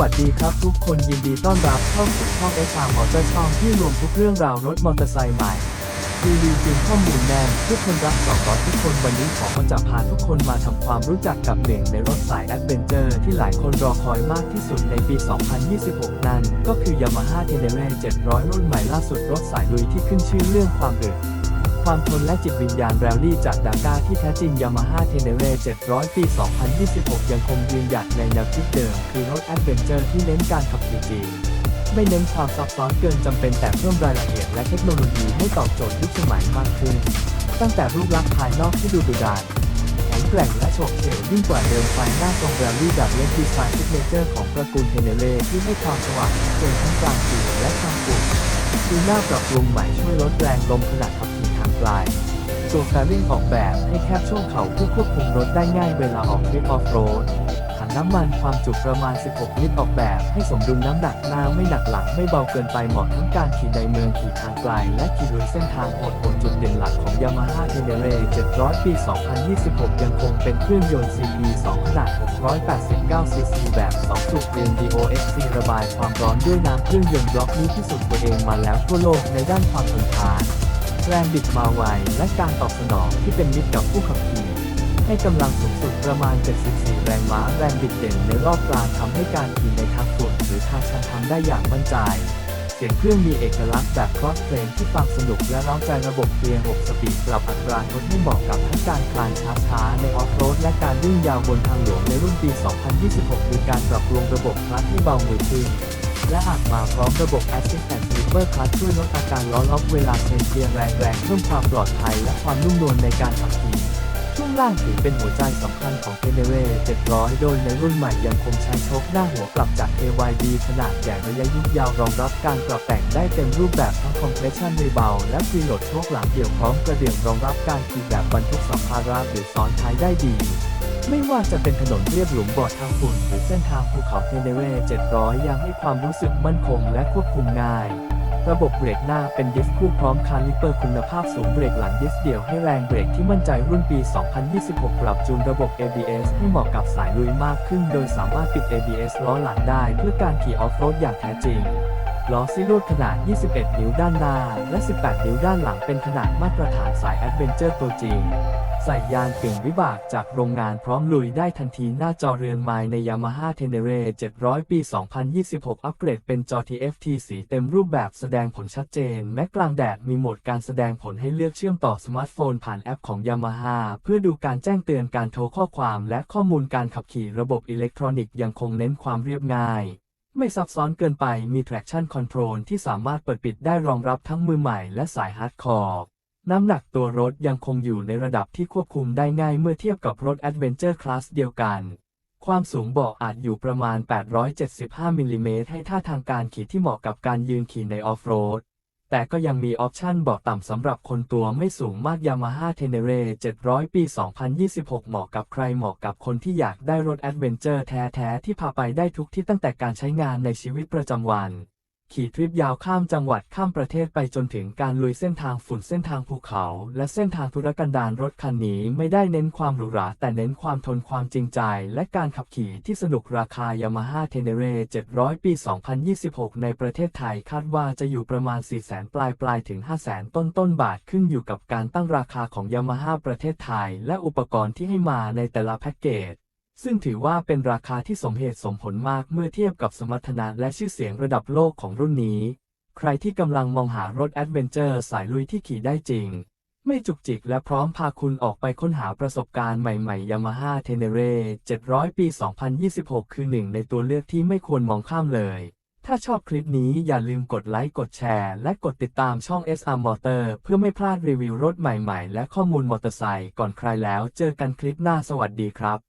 วัสดีครับทุกคนยินดีต้อนรับเข้าสู่ช่อง s r Motor ช่องที่รวมทุกเรื่องราวรถมอเตอร์ไซค์ใหม่รีวิวจริงข้อมูลแน่นทุกคนรักสองร้อยทุกคนวันนี้ขอจะพาทุกคนมาทำความรู้จักกับหนึ่งในรถสายแอดเวนเจอร์ที่หลายคนรอคอยมากที่สุดในปี 2026 นั้นก็คือ Yamaha Tenere 700 รุ่นใหม่ล่าสุดรถสายลุยที่ขึ้นชื่อเรื่องความอึด ความทนและจิตวิญญาณแรลลี่จากดาก้าที่แท้จริง Yamaha Tenere 700 ปี 2026 ยังคงยืนหยัดในแนวคิดเดิม คือรถแอดเวนเจอร์ที่เน้นการขับขี่จริงไม่เน้นความซับซ้อนเกินจำเป็นแต่เพิ่มรายละเอียดและเทคโนโลยีให้ตอบโจทย์ยุคสมัยมากขึ้น ตั้งแต่รูปลักษณ์ภายนอกที่ดูดุดันแข็งแกร่งและโฉบเฉี่ยวยิ่งกว่าเดิมไฟหน้าทรงแรลลี่แบบเล็กดีไซน์ซิกเนเจอร์ของตระกูลเทเนเรที่ให้ความสว่างชัดเจนทั้งกลางคืนและกลางฝนดูหน้าปรับปรุงใหม่ช่วยลดแรงลมขณะขับ ขี่ทางไกลตัวแฟริ่งออกแบบให้แคบช่วงเขาเพื่อควบคุมรถได้ง่ายเวลาออกทริปออฟโรดถังน้ำมันความจุประมาณ 16 ลิตรออกแบบ ให้สมดุลน้ำหนักหน้าไม่หนักหลังไม่เบาเกินไปเหมาะทั้งการขี่ในเมืองขี่ทางไกล และขี่ลุยเส้นทางโหดบนจุดเด่นหลักของ Yamaha Tenere 700 ปี 2026 ยังคงเป็นเครื่องยนต์ CB 2 ขนาด 689 cc แบบ 2 สูบเรียง DOXC ระบายความร้อนด้วยน้ำเครื่องยนต์บล็อกนี้ที่สุดตัวเองมาแล้วทั่วโลกในด้านความทนทาน แรงบิดมาไวและการตอบสนองที่เป็นมิตรกับผู้ขับขี่ให้กำลังสูงสุดประมาณ 74 แรงม้าแรงบิดเด่นในรอบกลางทำให้การขี่ในทางฝุ่นหรือทางชันทำได้อย่างมั่นใจ เสียงเครื่องมีเอกลักษณ์แบบครอสเพลงที่ฟังสนุกและเร้าใจระบบเกียร์ 6 สปีดปรับอัตราทดให้เหมาะกับทั้งการคลานช้าๆ ในออฟโรดและการวิ่งยาวบนทางหลวงในรุ่นปี 2026 มีการปรับปรุงระบบคลัตช์ให้เบามือขึ้นและอาจมาพร้อมระบบ Assist and Sleeper Clutch ช่วยลดอาการล้อล็อกเวลาเชนเกียร์แรงๆเพิ่มความปลอดภัยและความนุ่มนวลในการขับขี่ช่วงล่างถือเป็นหัวใจสำคัญของ t e n e r e 700 โดยในรุ่นใหม่ยังคงใช้โชคหน้าหัวกลับจาก AYD ขนาดใหญ่ระยะยุกยาวรองรับการปรับแต่งได้เต็มรูปแบบทั้ง Compression ในเบา และ Preload โชคหลังเดี่ยวพร้อมกระเดื่องรองรับการขี่แบบบรรทุกสัมภาระหรือซ้อนท้ายได้ดีไม่ว่าจะเป็นถนนเรียบหลุมบ่อทางฝุ่นหรือเส้นทางภูเขาเทเนเร700 ยังให้ความรู้สึกมั่นคงและควบคุมง่าย ระบบเบรกหน้าเป็นดิสคู่พร้อมคาลิเปอร์คุณภาพสูงเบรกหลังดิสเดี่ยวให้แรงเบรกที่มั่นใจรุ่นปี 2026 ปรับจูนระบบ ABS ให้เหมาะกับสายลุยมากขึ้น โดยสามารถปิด ABS ล้อหลังได้เพื่อการขี่ออฟโรดอย่างแท้จริง ล้อซิโรดขนาด 21 นิ้วด้านหน้า และ 18 นิ้วด้านหลังเป็นขนาดมาตรฐานสายแอดเวนเจอร์ตัวจริง ใส่ยานกึ่งวิบากจากโรงงานพร้อมลุยได้ทันทีหน้าจอเรือนไม้ใน Yamaha Tenere 700 ปี 2026 อัปเกรดเป็นจอ TFT สีเต็มรูปแบบแสดงผลชัดเจน แม้กลางแดดมีโหมดการแสดงผลให้เลือกเชื่อมต่อสมาร์ทโฟนผ่านแอปของ Yamaha เพื่อดูการแจ้งเตือนการโทรข้อความ และข้อมูลการขับขี่ระบบอิเล็กทรอนิกส์ยังคงเน้นความเรียบง่าย ไม่ซับซ้อนเกินไปมี traction control ที่สามารถเปิดปิดได้รองรับทั้งมือใหม่และสายฮาร์ดคอร์น้ำหนักตัวรถยังคงอยู่ในระดับที่ควบคุมได้ง่ายเมื่อเทียบกับรถ Adventure Class เดียวกัน ความสูงเบาะอาจอยู่ประมาณ 875 มิลลิเมตรให้ท่าทางการขี่ที่เหมาะกับการยืนขี่ในออฟโรด แต่ก็ยังมีออปชั่นเบาะต่ำสำหรับคนตัวไม่สูงมาก Yamaha Tenere 700 ปี 2026 เหมาะกับใครเหมาะกับคนที่อยากได้รถแอดเวนเจอร์แท้ ๆ ที่พาไปได้ทุกที่ตั้งแต่การใช้งานในชีวิตประจำวัน ขี่ทริปยาวข้ามจังหวัดข้ามประเทศไปจนถึงการลุยเส้นทางฝุ่นเส้นทางภูเขา และเส้นทางธุรกันดารรถคันนี้ไม่ได้เน้นความหรูหรา แต่เน้นความทนความจริงใจ และการขับขี่ที่สนุกราคา Yamaha Tenere 700 ปี 2026 ในประเทศไทยคาดว่าจะอยู่ประมาณ 400,000ปลายปลายถึง500,000 ต้นต้นบาทขึ้นอยู่กับการตั้งราคาของ Yamaha ประเทศไทย และอุปกรณ์ที่ให้มาในแต่ละแพ็กเกจ ซึ่งถือว่าเป็นราคาที่สมเหตุสมผลมากเมื่อเทียบกับสมรรถนะและชื่อเสียงระดับโลกของรุ่นนี้ ใครที่กำลังมองหารถแอดเวนเจอร์สายลุยที่ขี่ได้จริง ไม่จุกจิกและพร้อมพาคุณออกไปค้นหาประสบการณ์ใหม่ๆ Yamaha Tenere 700 ปี 2026 คือหนึ่งในตัวเลือกที่ไม่ควรมองข้ามเลย ถ้าชอบคลิปนี้อย่าลืมกดไลค์ กดแชร์ และกดติดตามช่อง SR Motor เพื่อไม่พลาดรีวิวรถใหม่ๆ และข้อมูลมอเตอร์ไซค์ก่อนใครแล้ว เจอกันคลิปหน้าสวัสดีครับ